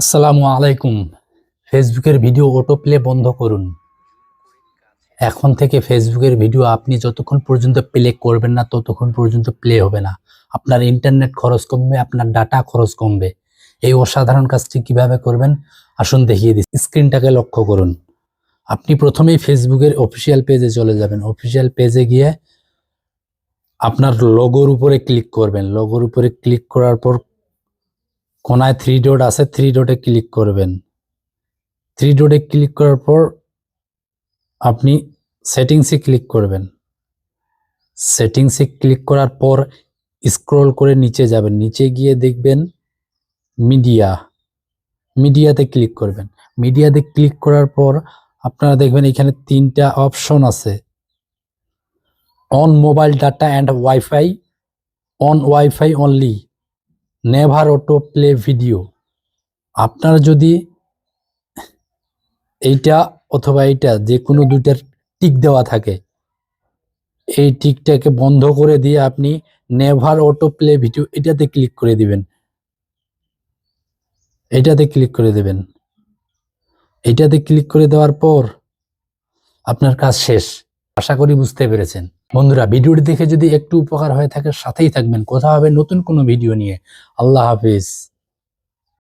আসসালামু আলাইকুম। ফেসবুকের ভিডিও অটো প্লে বন্ধ করুন। এখন থেকে ফেসবুকের ভিডিও আপনি যতক্ষণ পর্যন্ত প্লে করবেন না, ততক্ষণ পর্যন্ত প্লে হবে না। আপনার ইন্টারনেট খরচ কমবে, আপনার ডাটা খরচ কমবে। এই অসাধারণ কাজটি কীভাবে করবেন? আসুন দেখিয়ে দিই। স্ক্রিনটাকে লক্ষ্য করুন। আপনি প্রথমেই ফেসবুকের অফিসিয়াল পেজে চলে যাবেন। অফিসিয়াল পেজে গিয়ে আপনার লোগোর উপরে ক্লিক করবেন। লোগোর উপরে ক্লিক করার পর কোনায় থ্রি ডট আছে থ্রি ডটে ক্লিক করবেন। থ্রি ডটে ক্লিক করার পর আপনি সেটিংসে ক্লিক করবেন। সেটিংসে ক্লিক করার পর স্ক্রল করে নিচে যাবেন। নিচে গিয়ে দেখবেন মিডিয়া মিডিয়াতে ক্লিক করবেন। মিডিয়াতে ক্লিক করার পর আপনারা দেখবেন এখানে তিনটা অপশন আছে। On mobile data and wifi on wifi only never auto play video. আপনার যদি এইটা অথবা এইটা যে কোনো দুইটার টিক দেওয়া থাকে, এই টিকটাকে বন্ধ করে দিয়ে আপনি নেভার অটো প্লে ভিডিও এটাতে ক্লিক করে দিবেন। এটাতে ক্লিক করে দেবেন। এটাতে ক্লিক করে দেওয়ার পর আপনার কাজ শেষ। আশা করি বুঝতে পেরেছেন। বন্ধুরা, ভিডিওটি দেখে যদি একটু উপকার হয়ে থাকে, সাথেই থাকবেন। কথা হবে নতুন কোনো ভিডিও নিয়ে। আল্লাহ হাফিজ।